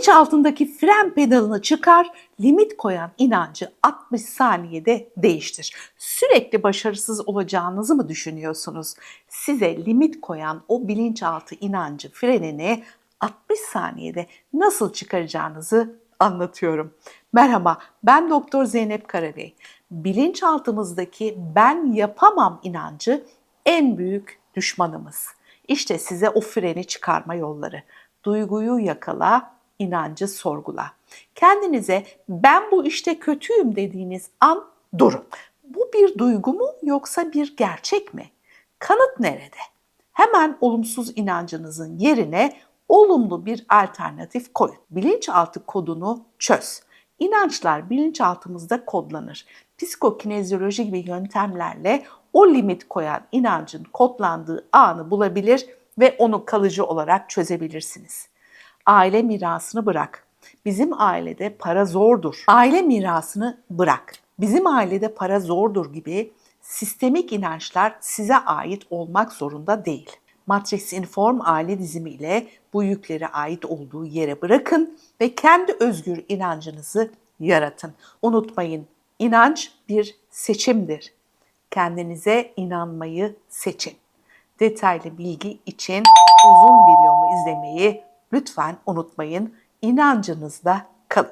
Bilinç altındaki fren pedalını çıkar, limit koyan inancı 60 saniyede değiştir. Sürekli başarısız olacağınızı mı düşünüyorsunuz? Size limit koyan o bilinçaltı inancı frenini 60 saniyede nasıl çıkaracağınızı anlatıyorum. Merhaba, ben Doktor Zeynep Karabey. Bilinçaltımızdaki ben yapamam inancı en büyük düşmanımız. İşte size o freni çıkarma yolları. Duyguyu yakala, inancı sorgula. Kendinize ben bu işte kötüyüm dediğiniz an durun. Bu bir duygu mu yoksa bir gerçek mi? Kanıt nerede? Hemen olumsuz inancınızın yerine olumlu bir alternatif koyun. Bilinçaltı kodunu çöz. İnançlar bilinçaltımızda kodlanır. Psikokinezyoloji gibi yöntemlerle o limit koyan inancın kodlandığı anı bulabilir ve onu kalıcı olarak çözebilirsiniz. Aile mirasını bırak. Bizim ailede para zordur. Aile mirasını bırak. Bizim ailede para zordur gibi sistemik inançlar size ait olmak zorunda değil. Matrix Inform aile dizimi ile bu yükleri ait olduğu yere bırakın ve kendi özgür inancınızı yaratın. Unutmayın, inanç bir seçimdir. Kendinize inanmayı seçin. Detaylı bilgi için uzun videomu izlemeyi lütfen unutmayın. İnancınızda kalın.